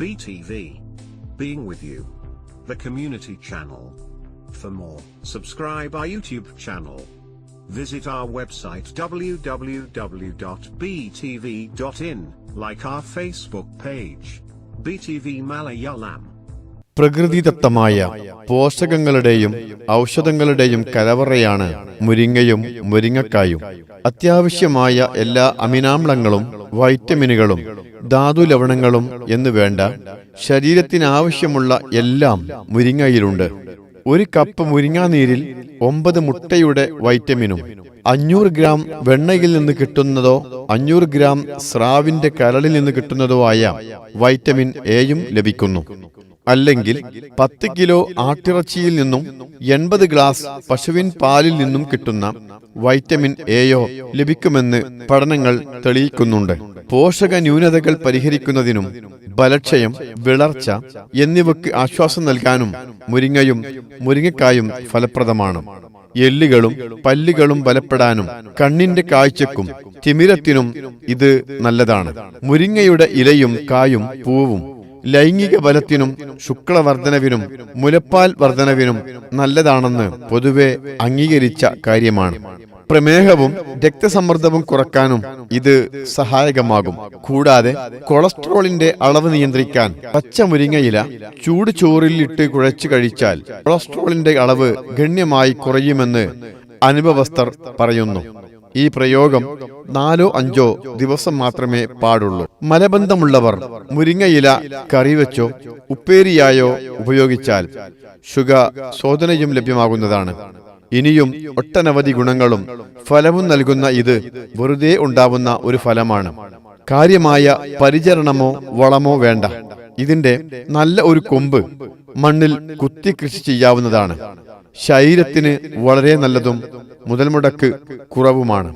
BTV. Being with you. The community channel. For more, subscribe our YouTube channel. Visit our website www.btv.in, like our Facebook page. BTV Malayalam. പ്രകൃതിദത്തമായ പോഷകങ്ങളുടെയും ഔഷധങ്ങളുടെയും കലവറയാണ് മുരിങ്ങയും മുരിങ്ങക്കായും. അത്യാവശ്യമായ എല്ലാ അമിനാമ്ലങ്ങളും വൈറ്റമിനുകളും ധാതു ലവണങ്ങളും എന്ന് വേണ്ട ശരീരത്തിനാവശ്യമുള്ള എല്ലാം മുരിങ്ങയിലുണ്ട്. ഒരു കപ്പ് മുരിങ്ങാനീരിൽ ഒമ്പത് മുട്ടയുടെ വൈറ്റമിനും അഞ്ഞൂറ് ഗ്രാം വെണ്ണയിൽ നിന്ന് കിട്ടുന്നതോ അഞ്ഞൂറ് ഗ്രാം സ്രാവിന്റെ കരളിൽ നിന്ന് കിട്ടുന്നതോ ആയ വൈറ്റമിൻ എയും ലഭിക്കുന്നു. അല്ലെങ്കിൽ പത്ത് കിലോ ആട്ടിറച്ചിയിൽ നിന്നും എൺപത് ഗ്ലാസ് പശുവിൻ പാലിൽ നിന്നും കിട്ടുന്ന വൈറ്റമിൻ എയോ ലഭിക്കുമെന്ന് പഠനങ്ങൾ തെളിയിക്കുന്നുണ്ട്. പോഷക ന്യൂനതകൾ പരിഹരിക്കുന്നതിനും ബലക്ഷയം വിളർച്ച എന്നിവയ്ക്ക് ആശ്വാസം നൽകാനും മുരിങ്ങയും മുരിങ്ങക്കായും ഫലപ്രദമാണ്. എല്ലുകളും പല്ലുകളും ബലപ്പെടാനും കണ്ണിന്റെ കാഴ്ചക്കും തിമിരത്തിനും ഇത് നല്ലതാണ്. മുരിങ്ങയുടെ ഇലയും കായും പൂവും ലൈംഗിക ബലത്തിനും ശുക്ലവർദ്ധനവിനും മുലപ്പാൽ വർധനവിനും നല്ലതാണെന്ന് പൊതുവെ അംഗീകരിച്ച കാര്യമാണ്. പ്രമേഹവും രക്തസമ്മർദ്ദവും കുറക്കാനും ഇത് സഹായകമാകും. കൂടാതെ കൊളസ്ട്രോളിന്റെ അളവ് നിയന്ത്രിക്കാൻ പച്ച പച്ചമുരിങ്ങയില ചൂട് ചോറിലിട്ട് കുഴച്ചു കഴിച്ചാൽ കൊളസ്ട്രോളിന്റെ അളവ് ഗണ്യമായി കുറയുമെന്ന് അനുഭവസ്ഥർ പറയുന്നു. ഈ പ്രയോഗം നാലോ അഞ്ചോ ദിവസം മാത്രമേ പാടുള്ളൂ. മലബന്ധമുള്ളവർ മുരിങ്ങയില കറിവെച്ചോ ഉപ്പേരിയായോ ഉപയോഗിച്ചാൽ ഷുഗ ശോധനയും ലഭ്യമാകുന്നതാണ്. ഇനിയും ഒട്ടനവധി ഗുണങ്ങളും ഫലവും നൽകുന്ന ഇത് വെറുതെ ഉണ്ടാവുന്ന ഒരു ഫലമാണ്. കാര്യമായ പരിചരണമോ വളമോ വേണ്ട. ഇതിന്റെ നല്ല ഒരു കൊമ്പ് മണ്ണിൽ കുത്തി കൃഷി ചെയ്യാവുന്നതാണ്. ശരീരത്തിന് വളരെ നല്ലതും മുതൽമുടക്ക് കുറവുമാണ്.